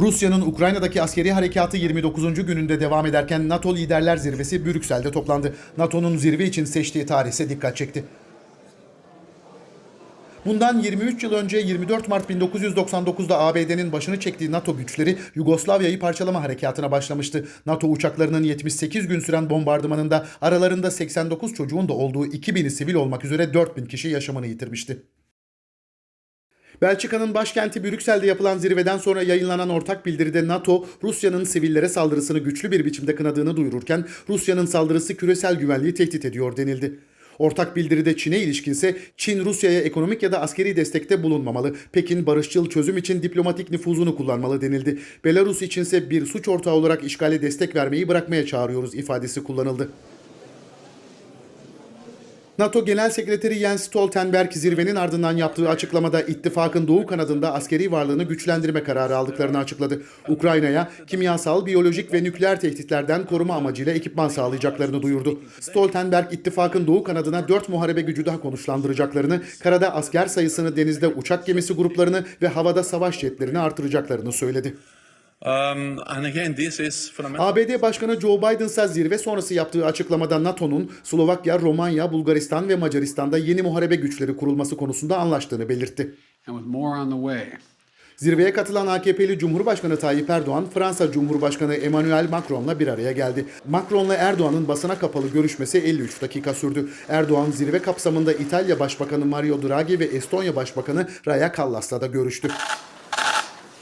Rusya'nın Ukrayna'daki askeri harekatı 29. gününde devam ederken NATO Liderler Zirvesi Brüksel'de toplandı. NATO'nun zirve için seçtiği tarih dikkat çekti. Bundan 23 yıl önce 24 Mart 1999'da ABD'nin başını çektiği NATO güçleri Yugoslavya'yı parçalama harekatına başlamıştı. NATO uçaklarının 78 gün süren bombardımanında aralarında 89 çocuğun da olduğu 2000'i sivil olmak üzere 4000 kişi yaşamını yitirmişti. Belçika'nın başkenti Brüksel'de yapılan zirveden sonra yayınlanan ortak bildiride NATO, Rusya'nın sivillere saldırısını güçlü bir biçimde kınadığını duyururken Rusya'nın saldırısı küresel güvenliği tehdit ediyor denildi. Ortak bildiride Çin'e ilişkinse Çin Rusya'ya ekonomik ya da askeri destekte bulunmamalı. Pekin barışçıl çözüm için diplomatik nüfuzunu kullanmalı denildi. Belarus içinse bir suç ortağı olarak işgale destek vermeyi bırakmaya çağırıyoruz ifadesi kullanıldı. NATO Genel Sekreteri Jens Stoltenberg zirvenin ardından yaptığı açıklamada ittifakın doğu kanadında askeri varlığını güçlendirme kararı aldıklarını açıkladı. Ukrayna'ya kimyasal, biyolojik ve nükleer tehditlerden koruma amacıyla ekipman sağlayacaklarını duyurdu. Stoltenberg ittifakın doğu kanadına 4 muharebe gücü daha konuşlandıracaklarını, karada asker sayısını, denizde uçak gemisi gruplarını ve havada savaş jetlerini artıracaklarını söyledi. Um, and again, this is fundamental. ABD Başkanı Joe Biden ise zirve sonrası yaptığı açıklamada NATO'nun Slovakya, Romanya, Bulgaristan ve Macaristan'da yeni muharebe güçleri kurulması konusunda anlaştığını belirtti. Zirveye katılan AKP'li Cumhurbaşkanı Tayyip Erdoğan, Fransa Cumhurbaşkanı Emmanuel Macron'la bir araya geldi. Macron'la Erdoğan'ın basına kapalı görüşmesi 53 dakika sürdü. Erdoğan zirve kapsamında İtalya Başbakanı Mario Draghi ve Estonya Başbakanı Raja Kallas'la da görüştü.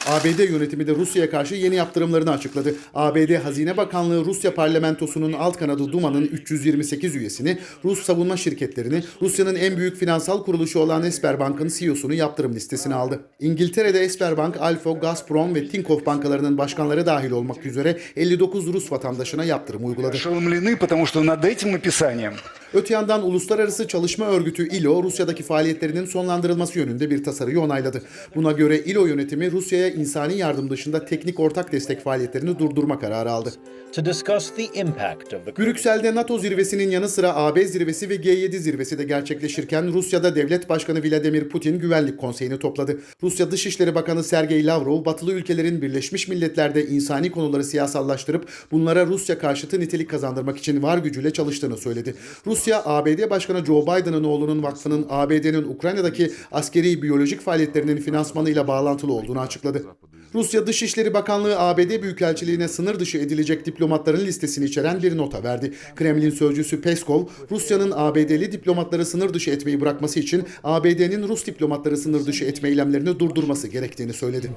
ABD yönetimi de Rusya'ya karşı yeni yaptırımlarını açıkladı. ABD Hazine Bakanlığı Rusya parlamentosunun alt kanadı Duma'nın 328 üyesini, Rus savunma şirketlerini, Rusya'nın en büyük finansal kuruluşu olan Esberbank'ın CEO'sunu yaptırım listesine aldı. İngiltere'de Esberbank, Alfa, Gazprom ve Tinkoff bankalarının başkanları dahil olmak üzere 59 Rus vatandaşına yaptırım uyguladı. Öte yandan Uluslararası Çalışma Örgütü ILO, Rusya'daki faaliyetlerinin sonlandırılması yönünde bir tasarıyı onayladı. Buna göre ILO yönetimi Rusya'ya insani yardım dışında teknik ortak destek faaliyetlerini durdurma kararı aldı. Brüksel'de NATO zirvesinin yanı sıra AB zirvesi ve G7 zirvesi de gerçekleşirken Rusya'da Devlet Başkanı Vladimir Putin Güvenlik Konseyi'ni topladı. Rusya Dışişleri Bakanı Sergey Lavrov, batılı ülkelerin Birleşmiş Milletler'de insani konuları siyasallaştırıp bunlara Rusya karşıtı nitelik kazandırmak için var gücüyle çalıştığını söyledi. Rusya ABD Başkanı Joe Biden'ın oğlunun vakfının ABD'nin Ukrayna'daki askeri biyolojik faaliyetlerinin finansmanıyla bağlantılı olduğunu açıkladı. Rusya Dışişleri Bakanlığı ABD Büyükelçiliğine sınır dışı edilecek diplomatların listesini içeren bir nota verdi. Kremlin sözcüsü Peskov, Rusya'nın ABD'li diplomatları sınır dışı etmeyi bırakması için ABD'nin Rus diplomatları sınır dışı etme eylemlerini durdurması gerektiğini söyledi.